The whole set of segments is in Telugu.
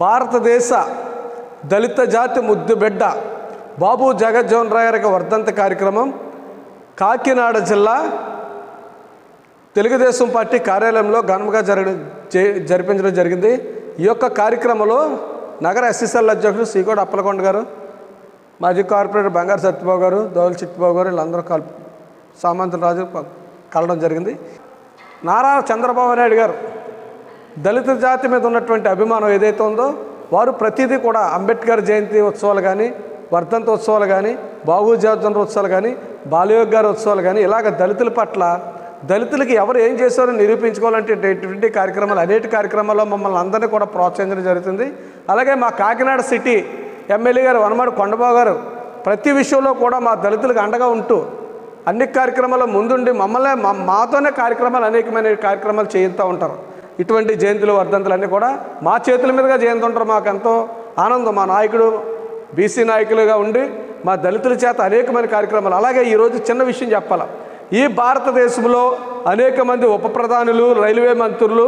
భారతదేశ దళిత జాతి ముద్దు బిడ్డ బాబు జగజ్జోహన్ రాయ్ గారి వర్ధంత కార్యక్రమం కాకినాడ జిల్లా తెలుగుదేశం పార్టీ కార్యాలయంలో ఘనంగా జరగడం జే- జరిపించడం జరిగింది. ఈ యొక్క కార్యక్రమంలో నగర ఎస్ఎస్ఎల్ అధ్యక్షుడు శ్రీకోడు అప్పలకొండ గారు మాజీ కార్పొరేటర్ బంగారు సత్యబాబు గారు దోవల చిట్టిబాబు గారు వీళ్ళందరూ కల్ సామంతుల రాజు కలవడం జరిగింది. నారా చంద్రబాబు నాయుడు గారు దళిత జాతి మీద ఉన్నటువంటి అభిమానం ఏదైతే ఉందో వారు ప్రతిదీ కూడా అంబేద్కర్ జయంతి ఉత్సవాలు కానీ వర్ధంతోత్సవాలు కానీ బాబు ఉత్సవాలు కానీ బాలయోగ్ గారి ఉత్సవాలు కానీ ఇలాగ దళితుల పట్ల దళితులకి ఎవరు ఏం చేశారో నిరూపించుకోవాలంటే ఇటువంటి కార్యక్రమాలు అనేటి కార్యక్రమాల్లో మమ్మల్ని అందరినీ కూడా ప్రోత్సహించడం జరుగుతుంది. అలాగే మా కాకినాడ సిటీ ఎమ్మెల్యే గారు వనమాడు కొండబాబు గారు ప్రతి విషయంలో కూడా మా దళితులకు అండగా ఉంటూ అన్ని కార్యక్రమాల్లో ముందుండి మమ్మల్ని మాతోనే కార్యక్రమాలు అనేకమైన కార్యక్రమాలు చేయిస్తూ ఉంటారు. ఇటువంటి జయంతులు వర్ధంతులన్నీ కూడా మా చేతుల మీదుగా జయంతి ఉంటారు మాకు ఎంతో ఆనందం. మా నాయకుడు బీసీ నాయకులుగా ఉండి మా దళితుల చేత అనేకమైన కార్యక్రమాలు. అలాగే ఈరోజు చిన్న విషయం చెప్పాల. ఈ భారతదేశంలో అనేక మంది ఉప ప్రధానులు రైల్వే మంత్రులు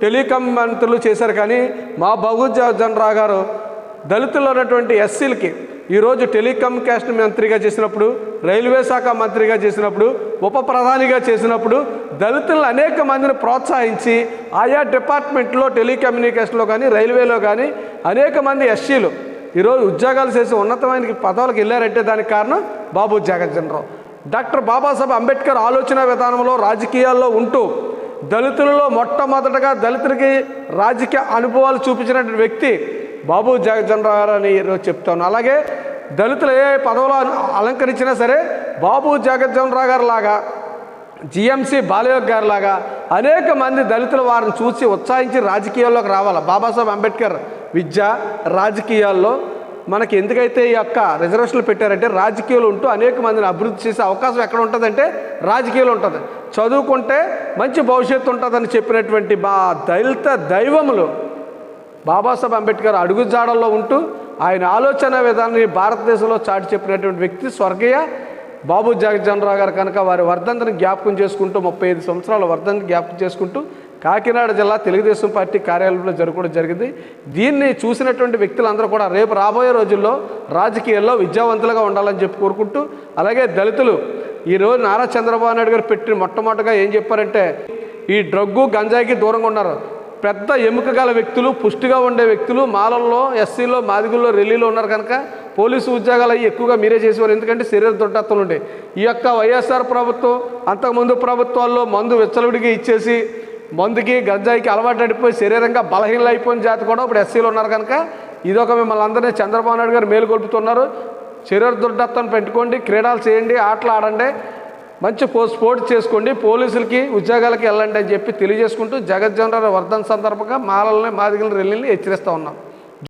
టెలికాం మంత్రులు చేశారు. కానీ మా బహుజనరావు గారు దళితుల్లో ఉన్నటువంటి ఎస్సీలకి ఈరోజు టెలికమ్యూనికేషన్ మంత్రిగా చేసినప్పుడు రైల్వే శాఖ మంత్రిగా చేసినప్పుడు ఉప ప్రధానిగా చేసినప్పుడు దళితులను అనేక మందిని ప్రోత్సహించి ఆయా డిపార్ట్మెంట్లో టెలికమ్యూనికేషన్లో కానీ రైల్వేలో కానీ అనేక మంది ఎస్సీలు ఈరోజు ఉద్యోగాలు చేసి ఉన్నతమైన పదవులకు వెళ్ళారంటే దానికి కారణం బాబు జగజ్జనరావు. డాక్టర్ బాబాసాహెబ్ అంబేద్కర్ ఆలోచన విధానంలో రాజకీయాల్లో ఉంటూ దళితులలో మొట్టమొదటగా దళితులకి రాజకీయ అనుభవాలు చూపించినటువంటి వ్యక్తి బాబు జగజ్జనరావు గారు అని ఈరోజు చెప్తాను. అలాగే దళితులు ఏ పదవులు అలంకరించినా సరే బాబు జగజ్జనరావు గారు లాగా జిఎంసి బాలయోగ్ గారు లాగా అనేక మంది దళితుల వారిని చూసి ఉత్సాహించి రాజకీయాల్లోకి రావాలి? బాబాసాహెబ్ అంబేద్కర్ విద్య రాజకీయాల్లో మనకి ఎందుకైతే ఈ యొక్క రిజర్వేషన్లు పెట్టారంటే రాజకీయాలు ఉంటూ అనేక మందిని అభివృద్ధి చేసే అవకాశం ఎక్కడ ఉంటుందంటే రాజకీయాలు ఉంటుంది. చదువుకుంటే మంచి భవిష్యత్తు ఉంటుందని చెప్పినటువంటి మా దళిత దైవములు బాబాసాహెబ్ అంబేద్కర్ అడుగుజాడల్లో ఉంటూ ఆయన ఆలోచన విధానాన్ని భారతదేశంలో చాటి చెప్పినటువంటి వ్యక్తి స్వర్గీయ బాబు జగజ్జనరావు గారు కనుక వారి వర్ధంతిని జ్ఞాపకం చేసుకుంటూ ముప్పై ఐదు సంవత్సరాల వర్ధంతిని జ్ఞాపకం చేసుకుంటూ కాకినాడ జిల్లా తెలుగుదేశం పార్టీ కార్యాలయంలో జరగడం జరిగింది. దీన్ని చూసినటువంటి వ్యక్తులందరూ కూడా రేపు రాబోయే రోజుల్లో రాజకీయాల్లో విద్యావంతులుగా ఉండాలని చెప్పి కోరుకుంటూ అలాగే దళితులు ఈరోజు నారా చంద్రబాబు నాయుడు గారు పెట్టిన మొట్టమొదటిగా ఏం చెప్పారంటే ఈ డ్రగ్గు గంజాయికి దూరంగా ఉన్నారు. పెద్ద ఎముక గల వ్యక్తులు పుష్టిగా ఉండే వ్యక్తులు మాలల్లో ఎస్సీలో మాదిగుల్లో రెల్లీలో ఉన్నారు కనుక పోలీసు ఉద్యోగాలు అవి ఎక్కువగా మీరే చేసేవారు. ఎందుకంటే శరీర దొడ్డత్వం ఉండే. ఈ యొక్క వైఎస్ఆర్ ప్రభుత్వం అంతకుముందు ప్రభుత్వాల్లో మందు విచ్చలవిడిగా ఇచ్చేసి మందుకి గంజాయికి అలవాటు అడిపోయి శరీరంగా బలహీనలు అయిపోయిన జాతి కూడా ఇప్పుడు ఎస్సీలు ఉన్నారు కనుక ఇదొక మిమ్మల్ని అందరినీ చంద్రబాబు నాయుడు గారు మేలు కొలుపుతున్నారు శరీర దృఢత్వం పెట్టుకోండి క్రీడలు చేయండి ఆటలు ఆడండి. మంచి పో స్పోర్ట్ చేసుకోండి. పోలీసులకి ఉద్యోగాలకి వెళ్ళండి అని చెప్పి తెలియజేసుకుంటూ జగజ్జనరావు వర్ధన్ సందర్భంగా మాలల్ని మాదిగలను రెల్లిని హెచ్చరిస్తూ ఉన్నాం.